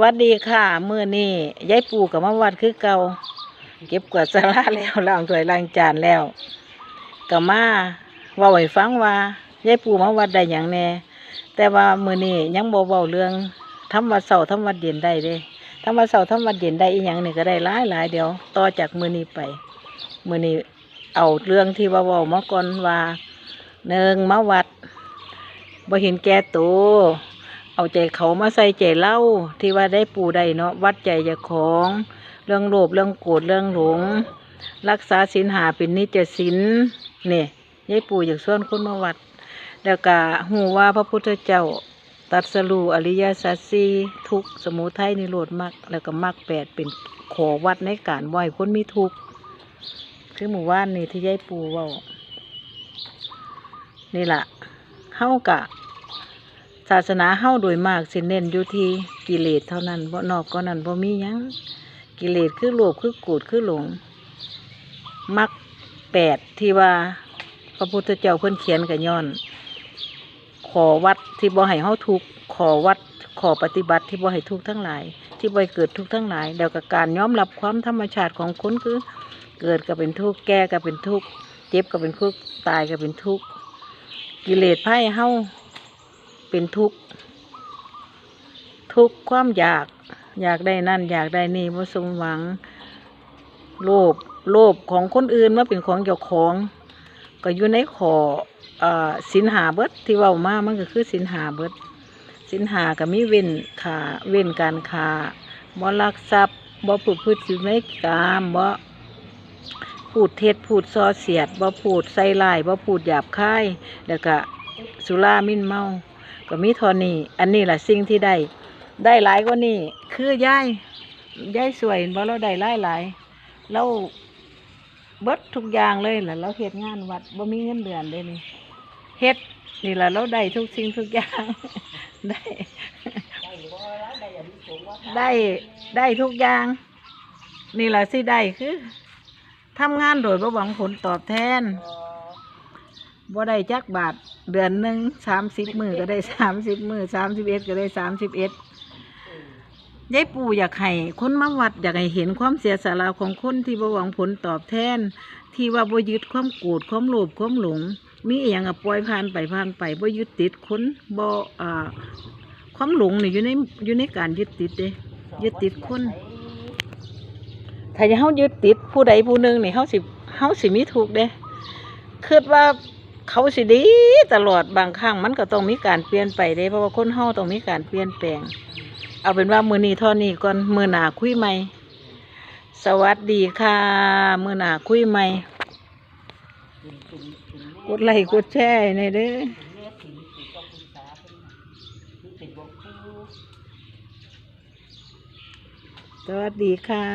วัสดีค่ะเมื้อนี้ยายปู่กับมาวัดคือเก่าเก็บกวาดสาราแล้วล้างถ้วยล้างจานแล้วก็มาว้าให้ฟังว่ายายปู่มาวัดได้หยังแน่แต่ว่าเมื้อนี้ยังบ่เว้าเรื่องทำวัดเช้าทำวัดเย็นได้เด้ทำวัดเช้าทำวัดเย็นได้อีหยังนี่ก็ได้หลายหลายเดี๋ยวต่อจากเมื้อนี้ไปเมื้อนี้เอาเรื่องที่ว่าเว้ามาก่อนว่าหนึ่งมาวัดบ่เห็นแก่ตัว เอาใจเขามาใส่ใจเล่าที่ว่าได้ปูได้เนาะวัดใจจ้าของ เรื่องโลภเรื่องโกรธเรื่องหลง รักษาศีลหาเป็นนิจศีลเนี่ยยายปู่อยากส่วนคนมาวัด แล้วก็หูว่าพระพุทธเจ้าตรัดสรูอริยสัจสีทุกสมุทัยนิโรธมรรคแล้วก็มรรคแปดเป็นขอวัดในการไหวคนมีทุกข์คือหมู่ว่านนี่ที่ยายปู่ว่านี่ล่ะเข้ากะ ศาสนาเฮาโดยมากสิเน้นอยู่ที่กิเลสเท่านั้นบ่นอกก็นั้นบ่มีหยังกิเลสคือโลภคือโกรธคือหลงมักแปดที่ว่าพระพุทธเจ้าเพิ่นเขียนกับย้อน ขอวัดที่บ่ให้เฮาทุกข์ขอวัดขอปฏิบัติที่บ่ให้ทุกข์ทั้งหลาย ที่บ่ให้เกิดทุกข์ทั้งหลายแล้วก็การยอมรับความธรรมชาติของคนคือ เกิดก็เป็นทุกข์แก่ก็เป็นทุกข์เจ็บก็เป็นทุกข์ตายก็เป็นทุกข์กิเลสไพ่เฮา เป็นทุกข์ทุกข์ความอยากอยากได้นั่น อยากได้นี่ว่าสมหวัง โลภโลภของคนอื่นมาเป็นของเจ้าของ ก็อยู่ในขออ่อสินหาเบิดที่ว้ามามันก็คือสินหาเบิดสินหาก็มีเว้นขาเว้นการขาบ่ลักทรัพย์บ่พูดพืชสิไม่กามบ่พูดเท็จพูดส่อเสียดบ่พูดใส่ลายบ่พูดหยาบคายแล้วก็สุรามินเมา ก็มีเทอนี้ อันนี้แหละสิ่งที่ได้ ได้หลายกว่านี้คือย่ายย่ายสวยบ่เราได้หลายหลายเราเบิดทุกอย่างเลยแหละเราเฮ็ดงานวัดบ่มีเงินเดือนเลยนี่เฮ็ดนี่แหละเราได้ทุกสิ่งทุกอย่าง ได้ ได้ได้ทุกอย่าง นี่แหละสิได้คือทำงานโดยบ่หวังผลตอบแทน บ่ได้จักบาท เดือนหนึ่งสามสิบมือก็ได้สามสิบมือสามสิบเอ็ดก็ได้สามสิบเอ็ดยายปู่อยากให้คนมาวัดอยากให้เห็นความเสียสละของคนที่บ่หวังผลตอบแทน ที่ว่าบ่ยึดความโกรธความโลภความหลง มีอหย่างก็ปล่อยผ่านไปผ่านไปบ่ยึดติดคนบ่อ่าความหลงนี่อยู่ในอยู่ในการยึดติดเด้ยึดติดคนถ้าเฮายึดติดผู้ใดผู้หนึ่งนี่เฮาสิเฮาสิมีทุกข์เด้คิดว่า เขาสิดีตลอดบางครั้งมันก็ต้องมีการเปลี่ยนไปเด้เพราะว่าคนเฮาต้องมีการเปลี่ยนแปลง เอาเป็นว่ามือนี้ท่านี้ก่อนมือหนาคุยใหม่สวัสดีค่ะมือหนาคุยใหม่กดไลค์กดแชร์ในเด้อสวัสดีค่ะ